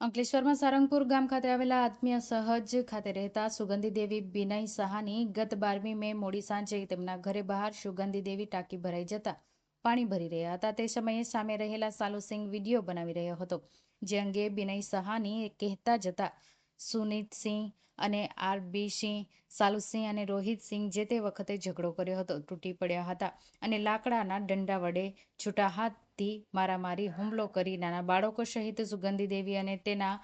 અંકલેશ્વરમાં સારંગપુર ગામ ખાતે આવેલા આત્મીય સહજ ખાતે રહેતા સુગંધી દેવી બિનય સહાની ગત બારમી મે મોડી સાંજે તેમના ઘરે બહાર સુગંધી દેવી ટાંકી ભરાઈ જતા પાણી ભરી રહ્યા હતા. તે સમયે સામે રહેલા સાલુસિંહ વીડિયો બનાવી રહ્યો હતો, જે અંગે બિનય સહાની કહેતા જતા સુનિતસિંહ અને આરબી સિંહ સાલુસિંહ અને રોહિતસિંહ જે તે વખતે ઝઘડો કર્યો હતો, તૂટી પડ્યા હતા અને લાકડાના ડંડા વડે છૂટા હાથથી મારામારી, હુમલો કરી નાના બાળકો સહિત સુગંધી દેવી અને તેના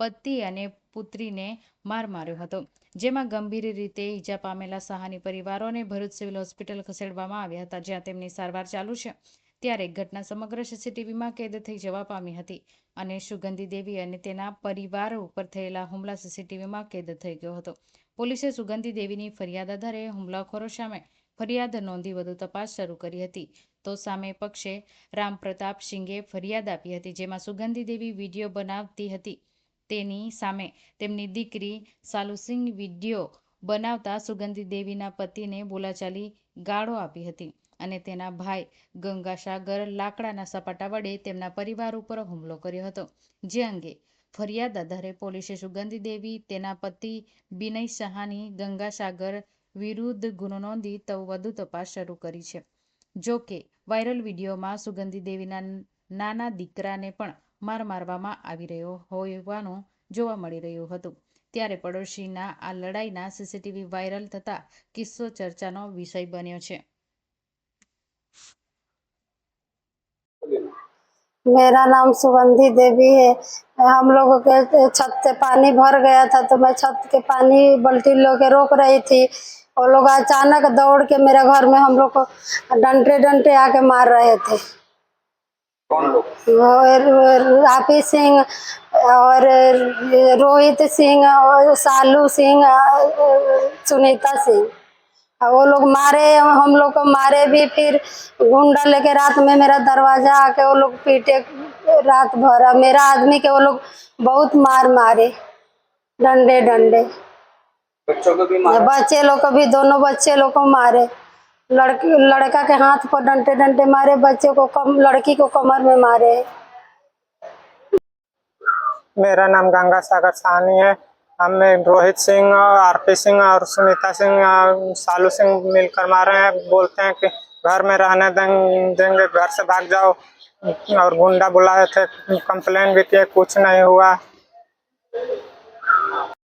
પતિ અને પુત્રીને માર માર્યો હતો, જેમાં ગંભીર રીતે ઈજા પામેલા સહાની પરિવારોને ભરૂચ સિવિલ હોસ્પિટલ ખસેડવામાં આવ્યા હતા, જ્યાં તેમની સારવાર ચાલુ છે. ત્યારે ઘટના સમગ્ર સીસીટીવીમાં કેદ થઈ જવા પામી હતી અને સુગંધી દેવી અને તેના પરિવાર ઉપર થયેલા હુમલા સીસીટીવીમાં કેદ થઈ ગયો હતો. પોલીસે સુગંધી દેવીની ફરિયાદ આધારે હુમલાખોરો સામે ફરિયાદ નોંધી વધુ તપાસ શરૂ કરી હતી. તો સામે પક્ષે રામ પ્રતાપ સિંઘે ફરિયાદ આપી હતી, જેમાં સુગંધી દેવી વીડિયો બનાવતી હતી. તેની સામે તેમની દીકરી સાલુસિંહ વીડિયો બનાવતા સુગંધી દેવીના પતિને બોલાચાલી ગાળો આપી હતી અને તેના ભાઈ ગંગાસાગર લાકડાના સપાટા વડે તેમના પરિવાર ઉપર હુમલો કર્યો હતો. જે અંગે ફરિયાદ આધારે પોલીસે સુગંધી દેવી, તેના પતિ બિનય સહાની, ગંગાસાગર વિરુદ્ધ ગુનો નોંધી તો વધુ તપાસ શરૂ કરી છે. જો કે વાયરલ વિડીયોમાં સુગંધી દેવીના નાના દીકરાને પણ માર મારવામાં આવી રહ્યો હોવાનું જોવા મળી રહ્યું હતું. ત્યારે પડોશીના આ લડાઈના સીસીટીવી વાયરલ થતા કિસ્સો ચર્ચાનો વિષય બન્યો છે मेरा नाम सुगंधी देवी है हम लोगों के छत से पानी भर गया था तो मैं छत के पानी बल्टी लो के रोक रही थी वो लोग अचानक दौड़ के मेरे घर में हम लोग को डंटे डंटे आके मार रहे थे कौन लोग और रापी सिंह और रोहित सिंह और सालू सिंह सुनीता सिंह। वो लोग मारे हम लोग को मारे भी फिर गुंडा लेके रात में मेरा दरवाज़ा आके वो लोग पीटे रात भर। मेरा आदमी के वो लोग बहुत मार मारे डंडे डंडे। बच्चों को भी मारा? बच्चे लोग को भी दोनों बच्चे लोग को मारे। लड़की लड़का के हाथ पर डंडे डंडे मारे बच्चे को कम लड़की को कमर में मारे। मेरा नाम गंगा सागर सहनी है। हमें रोहित सिंह आरपी सिंह और सुनीता सिंह सालू सिंह मिलकर मारे हैं। बोलते हैं कि घर में रहने दें- देंगे, घर से भाग जाओ। और गुंडा बुलाए थे, कंप्लेन भी किए, कुछ नहीं हुआ।